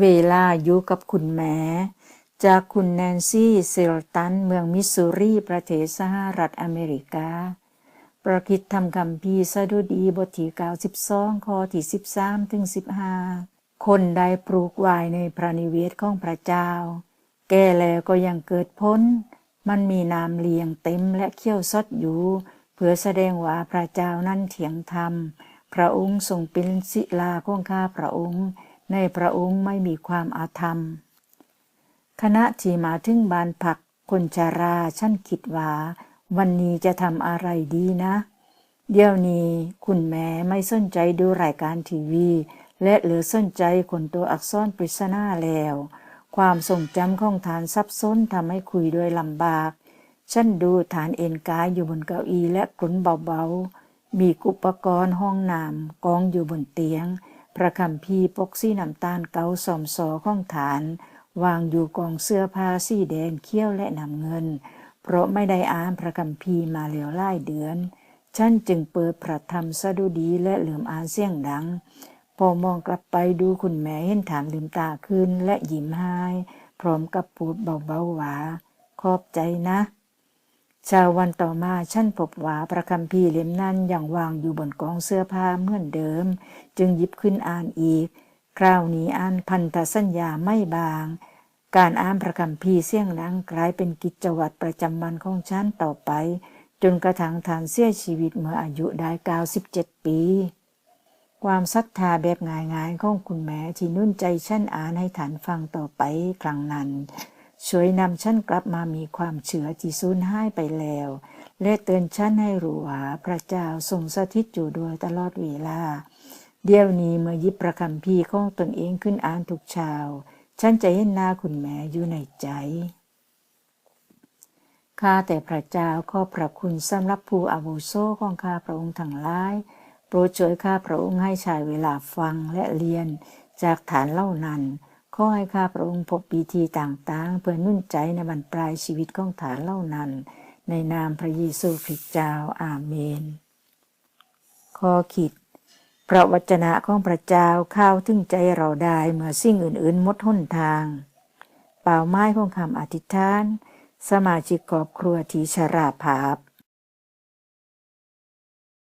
เวลาอยู่กับคุณแม่จากคุณแนนซี่เซลตัน เมืองมิสซูรีประเทศสหรัฐอเมริกา ประคิดทำคำพีร์สดุดีบทที่92ข้อที่ 13 ถึง 15 คนใดปลูกไว้ในพระนิเวศของพระเจ้า แก่แล้วก็ยังเกิดพ้น มันมีนามเลียงเต็มและเขี้ยวซดอยู่ เพื่อแสดงว่าพระเจ้านั้นเถียงธรรม พระองค์ทรงเป็นศิลาของข้าพระองค์ ในพระองค์ไม่มีความอาธรรม คณะที่มาถึงบานผักคนชาราฉันคิดว่าวันนี้จะทำอะไรดีนะ เดี๋ยวนี้คุณแม่ไม่สนใจดูรายการทีวี และเหลือสนใจคนตัวอักษรปริศนาแล้ว ความทรงจำของฐานซับซ้อนทำให้คุยโดยลำบาก ฉันดูฐานเอ็นกายอยู่บนเก้าอี้และกลุนเบาๆ มีอุปกรณ์ห้องน้ำกองอยู่บนเตียง พระคัมภีปกสีน้ำตาลเกาสอมสอของฐาน วางอยู่กองเสื้อผ้าสีแดงเขี้ยวและน้ำเงิน เพราะไม่ได้อ่านพระคัมภีมาแล้วหลายเดือน ฉันจึงเปิดพระธรรมสดุดีและเหลือมอ่านเสียงดัง พอมองกลับไปดูคุณแม่เห็นฐานลืมตาขึ้นและยิ้มให้พร้อมกับพูดเบาๆว่าขอบใจนะ เช้าวันต่อมาฉันพบว่าพระคัมภีร์เล่มนั้นยังวางอยู่บนกองเสื้อผ้าเหมือนเดิม จึงหยิบขึ้นอ่านอีก คราวนี้อ่านพันธสัญญาไม่บาง การอ่านพระคัมภีร์เสียงดังกลายเป็นกิจวัตรประจำวันของฉันต่อไป จนกระทั่งฐานเสียชีวิตเมื่ออายุได้ 97 ปี ความศรัทธาแบบง่ายๆของคุณแม่ที่นุ่นใจฉันอ่านให้ฐานฟังต่อไปครั้งนั้น ช่วยนำฉันกลับมามีความเชื่อที่สูญหายไปแล้ว และเตือนฉันให้รู้ว่าพระเจ้าทรงสถิตอยู่โดยตลอดเวลา เดี๋ยวนี้เมื่อยิบประคำพีของตนเองขึ้นอ่านทุกเช้าฉันจะเห็นหน้าคุณแม่อยู่ในใจข้าแต่พระเจ้าขอพระคุณสำหรับผู้อาวุโสของข้าพระองค์ทั้งหลาย โปรดช่วยข้าพระองค์ให้ใช้เวลาฟังและเรียนจากฐานเล่านั้น ขอให้ข้าพระองค์พบปีทีต่างๆ เพื่อนุ่นใจในบรรปลายชีวิตของฐานเล่านั้น ในนามพระเยซูคริสต์เจ้าอาเมนข้อคิดพระวจนะของพระเจ้าเข้าถึงใจเราได้เมื่อสิ่งอื่นๆมดหนทาง เป่าไม้ของคำอธิษฐาน สมาชิกครอบครัวที่ชราภาพ